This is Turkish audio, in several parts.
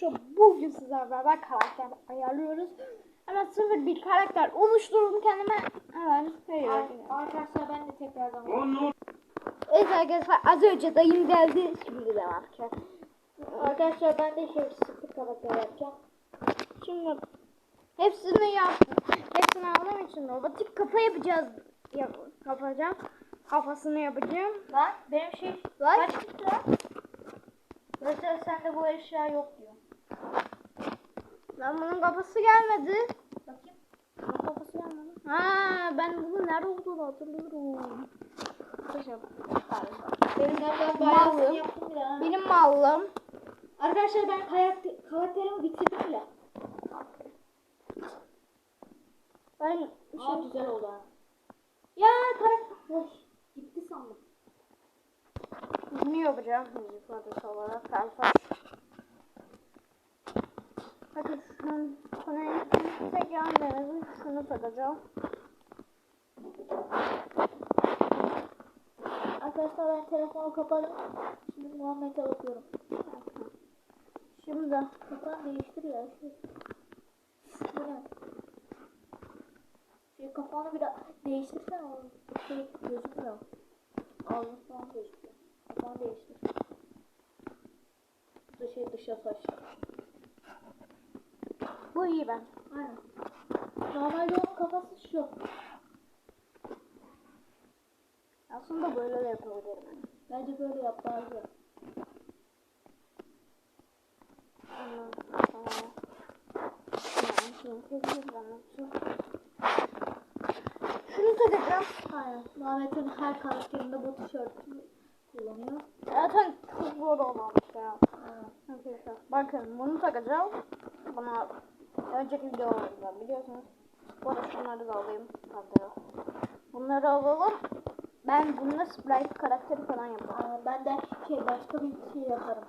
şu bugün sizlerle beraber karakter ayarlıyoruz. Hemen sıfır bir karakter oluşturdum kendime. Hemen veriyorum. Arkadaşlar ben de tekrardan Evet arkadaşlar az önce dayım geldi. Şimdi devam edeceğiz. Arkadaşlar ben de şey sıfır karakter yapacağım. Şimdi hepsini yaptım. Hepsini aldığım için robotik kafa yapacağız. Yap, yapacağım. Kafasını yapacağım. Lan benim şey Lan. kaç lan? Mesela sende bu eşya yok diyor. Lan bunun kafası gelmedi. Bakayım. Bunun kafası gelmedi. Ha ben bunun nerede olduğunu hatırlıyorum. Benim nereden bayağısını yaptım bile ha. Benim mallım. Arkadaşlar ben karakter, karakterimi bitirdim bile. Ben Aa şey, güzel oldu ha. Ya karakter. Gitti sandım. bunu yapacağım. Müzik adresi olarak kalfa. Hadi konuyu tekrar denedim. Şunu takacağım. Arkadaşlar ben telefonu kapadım. Şimdi Muhammed'e bakıyorum. Şimdi Kapan değiştir ya. Şey. Şey kapağını bir daha değiştirsene oğlum. Şey gözükmüyor. Ağzını falan gözüküyor. Kapağını değiştir. Bu da şey dışa saç. Bu iyi ben. Aynen. Normalde onun kafası şu. Aslında böyle de yapabilirim. Bence böyle yap daha güzel. Tamam. Tamam. Tamam. Şunu takacağım. Aynen. Muhammed'in her karakterinde bu tişörtü kullanıyor. Zaten bu da olmamış ya. Arkadaşlar bakın bunu takacağım. Buna önceki videolarımda biliyorsunuz. Bu arada şunları da alayım. Bunları alalım. Ben bununla sprite karakteri falan yaparım. Aynen. Ben de şey başka bir şey yaparım.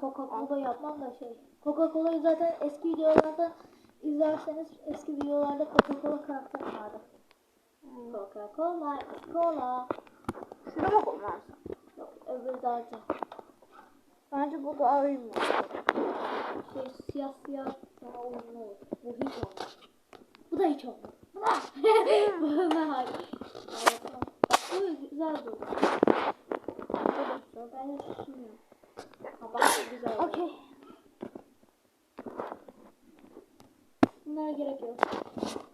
Coca-Cola yapmam da şey. Coca-Cola'yı zaten eski videolarda izlerseniz eski videolarda Coca-Cola karakter vardı. Coca-Cola, Cola. Şunu mu kullansam? Yok öbürü daha güzel. Bence bu daha mi? Şey siyah siyah daha uyumlu olur. Bu hiç olmaz. Bu da hiç olmaz. Bu da hayır. Bu güzel durdu. Bu da güzel. Ben de düşünüyorum. Ha bak bu güzel. oldu. Okey. Bunlara gerek yok.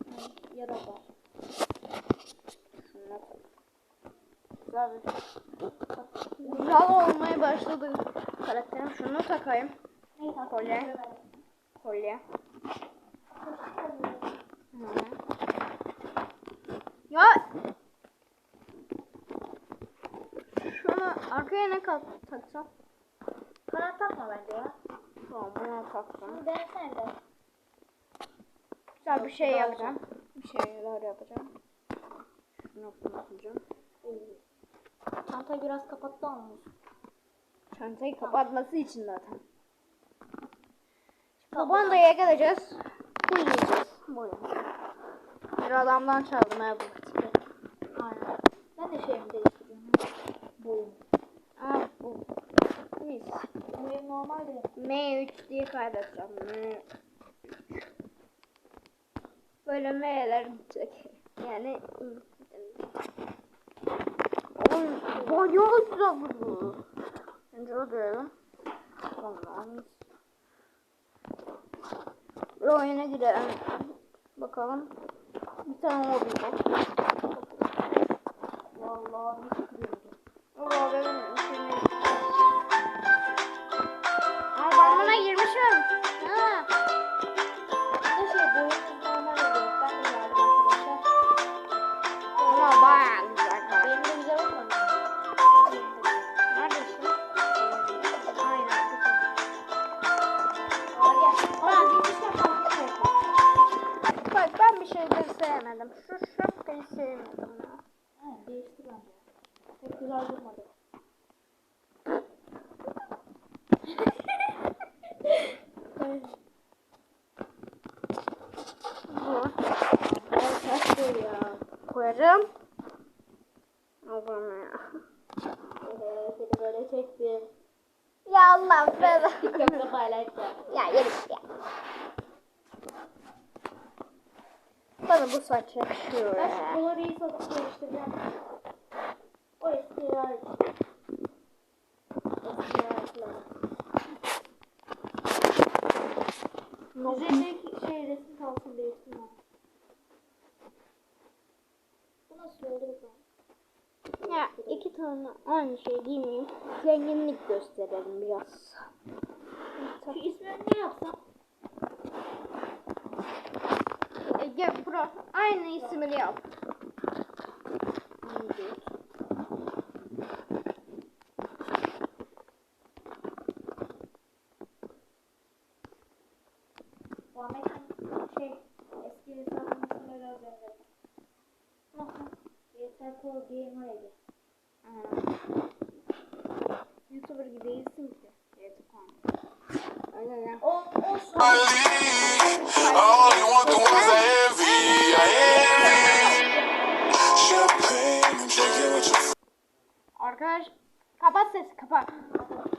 Yani ya da var. Şunu tak. Güzel bir Güzel olmaya başladı karakterim. Şunu takayım. Kolye. Kolye. Ya şunu arkaya ne kat taksam? Kanat takma bence ya. Tamam bunu taksam. Bunu denesene de. Güzel bir şey yapacağım. Bir şeyler yapacağım. Şunu kapatacağım. Çantayı biraz kapattı almış. Çantayı kapatması için zaten. Tabancaya geleceğiz. Bu yiyeceğiz. Bir adamdan çaldım ha bu. Aynen. Ben de şeyimi değiştiriyorum. Boyum. Aa bu. Mis. Boyum normal değil. M3 diye kaydedeceğim. M3. Böyle M'ler gidecek. Yani Oğlum bayağı güzel bu. Önce o diyelim. Tamam. Bir oyuna girelim. Bakalım. Bir tane mobil bak. Vallahi nasıl kırıyordu. Oo benim Pek güzel durmadı. Evet böyle ya. Koyacağım. Allah'ım ya. Seni böyle çektim. Ya Allah be. TikTok'ta paylaşacağım. ya git ya. Bana bu saç yakışıyor Ben ya. şu kolorayı satıp değiştireceğim. Üzerindeki şey resim kalsın. Bu nasıl oldu bakalım? Ya iki tane aynı şey miyim? Zenginlik gösterelim biraz. Şu ismini ne yapsam? Ege Pro aynı ismini yap. Muhammed'in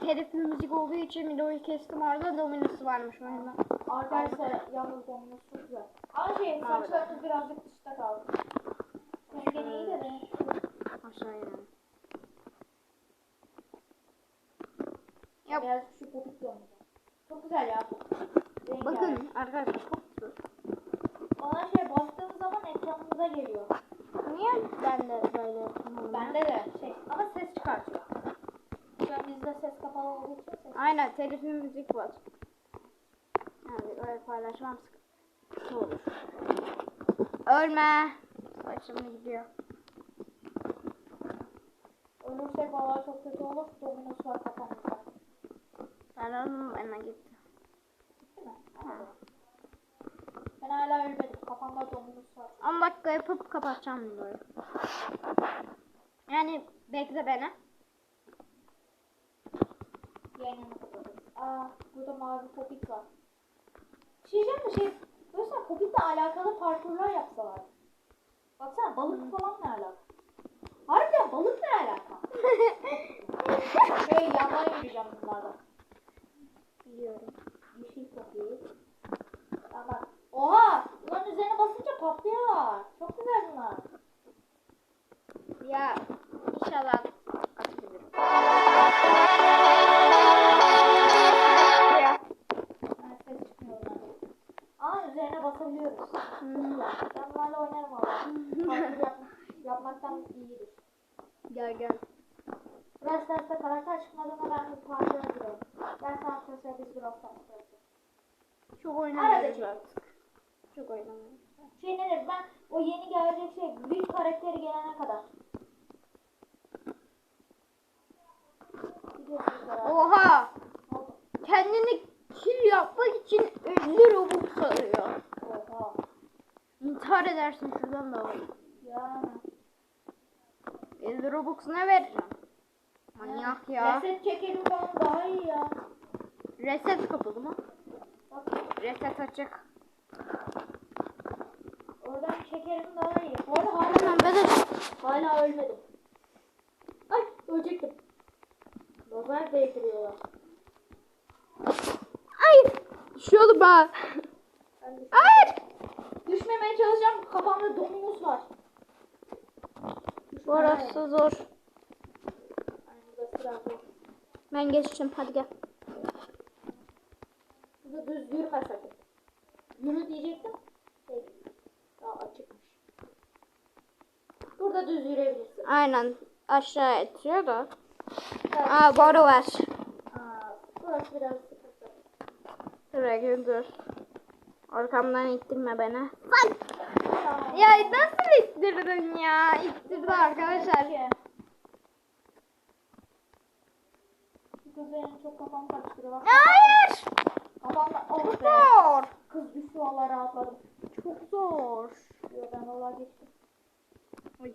Telifli müzik olduğu için videoyu kestim orada dominası varmış o yüzden. Arkadaşlar yalnız donmuş çok güzel. Ama şey saçlarımız birazcık dışta kaldı. Rengen iyi de renk. Aşağı inelim. Ya biraz şu popik. Çok güzel ya. Rengarenk. Bakın arkadaşlar çok güzel. Ona şey bastığım zaman ekranımıza geliyor. Niye ben de böyle? Bende de şey ama ses çıkartıyor. Şu an bizde ses kapalı olduğu için ses. Aynen telifli müzik var. Yani öyle paylaşmam sıkıntı olur. Ölme. Saçım gidiyor. Ölürsek valla çok kötü olur. Dominos var kafamızda. Ben öldüm bana gitti. Mi? Ben hala ölmedim. Kafamda Dominos var. 10 dakika yapıp kapatacağım videoyu. Yani bekle beni. Yayınını kapatalım. Aa burada mavi popit var. Şey diyeceğim de şey. Mesela popitle alakalı parkurlar yapsalar. Baksana balık falan ne alaka? Harbiden balık ne alaka? Şey yandan yürüyeceğim bunlardan. Biliyorum. Yeşil popit. Bak. Oha! Bunların üzerine basınca patlıyorlar. Çok güzel bunlar. Ya inşallah Basabiliyoruz. Hmm. Ben bunlarla oynarım valla. Parkur yap yapmaktan iyidir. Gel gel. Biraz derste karakter çıkmadığında ben bu parkura giriyorum. Ben sana arkadaşlar biz biraz sonra Çok oynamıyoruz bir- artık. Çok oynamıyoruz. Şey nedir ben o yeni gelecek şey büyük karakteri gelene kadar. Gidiyorsunuz beraber. Oha! Oldu. Kendini kill yapmak için 50 robux alıyor. Oha. İntihar edersin şuradan da al. Yani. 50 robux ne vereceğim? Manyak ya. Reset çekelim falan daha iyi ya. Reset kapalı mı? Bak Reset açık. oradan çekerim daha iyi. Bu arada hala, Tamam ben de hala ölmedim. Ay ölecektim. Lazer değdiriyorlar. Ay! Düşüyordu ben. Ben düş- Hayır! Düşmemeye çalışacağım. Kafamda dominus var. Burası biraz zor. Ben geçeceğim hadi gel. Burada düz yürüme sakın. Yürü diyecektim. Şey, daha açıkmış. Burada düz yürüyebilirsin. Aynen aşağı etiyor da. Evet. Aa boru var. Aa, burası biraz sıkıntı. Şuraya dur. Arkamdan ittirme beni. Tamam. Ya nasıl ittirdin ya? İttirdi arkadaşlar. Kız benim çok kafam karıştırıyor. Bak, Hayır! Kafamda oh Çok be. zor. Kız düştü valla rahatladım. Çok zor. Yo ben valla geçtim. Ay,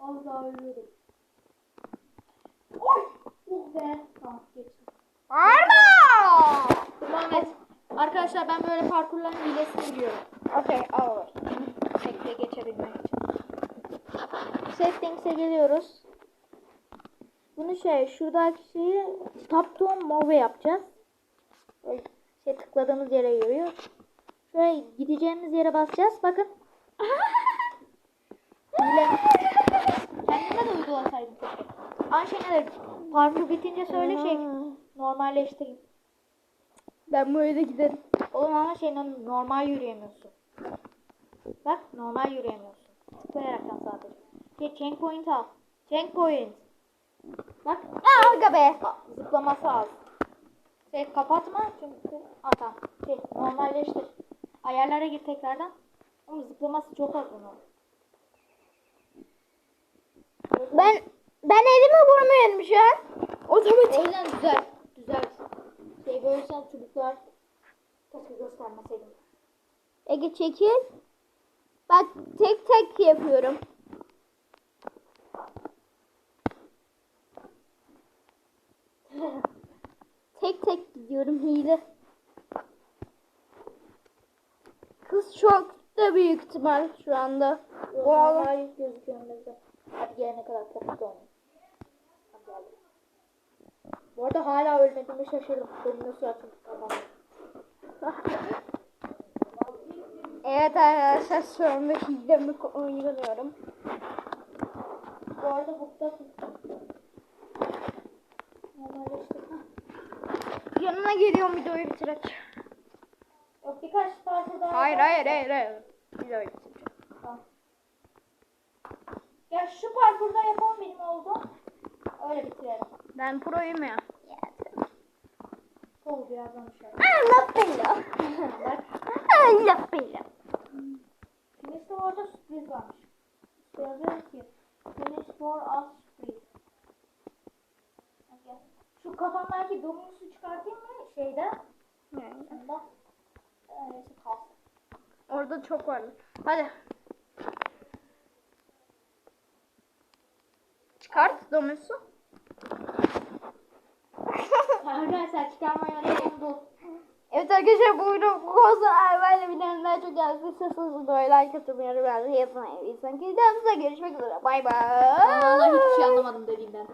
Az daha ölüyordum. Oy! Uh be. Tamam geçtim. Arda! Arkadaşlar ben böyle parkurların hilesini biliyorum. Okey, olur. Tekte geçebilmek için. Settings'e geliyoruz. Bunu şey şuradaki şeyi tap to move yapacağız. Böyle şey tıkladığımız yere yürüyor. Şöyle gideceğimiz yere basacağız. Bakın. Hile. Kendime de uygulasaydım. Ayşe'ne de parkur bitince söyle şey normalleştireyim. Ben böyle giderim. Oğlum ama şey normal yürüyemiyorsun. Bak normal yürüyemiyorsun. Tıklayaraktan sadece. Şey checkpoint al. Checkpoint. Bak. Aa, aga be. Zıplaması az. Şey kapatma çünkü tamam. Şey normalleştir. Ayarlara gir tekrardan. Ama zıplaması çok az bunun. Ben ben elimi vurmuyorum şu an. O yüzden güzel. Güzel. Şey böyle sen çocuklar keşke göstermeseydim. Ege çekil. Bak tek tek yapıyorum. tek tek gidiyorum hile. Kız çok da büyük ihtimal şu anda. Oğlum. Normal gözüküyor. Hadi gelene kadar topukta oynayın. Bu arada hala ölmediğimi şaşırdım. Benim nasıl yaptım. Evet arkadaşlar şu anda hilemi uyguluyorum. Bu arada bukta. Yanına geliyorum videoyu bitirek. Yok birkaç parça daha. Hayır hayır hayır hayır. Videoyu bitireceğim. Tamam. Ya şu parkurda yapalım benim oldu. Öyle bitirelim. Ben proyum ya. Birazdan dışarı. Allah. Bak. Allah. Finish de orada sürpriz varmış. Yazıyor ki Finish for us gel. Şu kafamdaki Dominus'u çıkartayım mı şeyde? Bunda. Öyleyse kalsın. Orada çok var. Hadi. Çıkart domuzu. Arkadaşlar çıkarma yöntemi bu. Evet arkadaşlar buyurun bu konuda Erbay'la bilenler çok yazdı. Sesinizi böyle like atmayı, ben de yapmayı. İnsan ki görüşmek üzere. Bay bay. Vallahi hiçbir şey anlamadım dediğinden.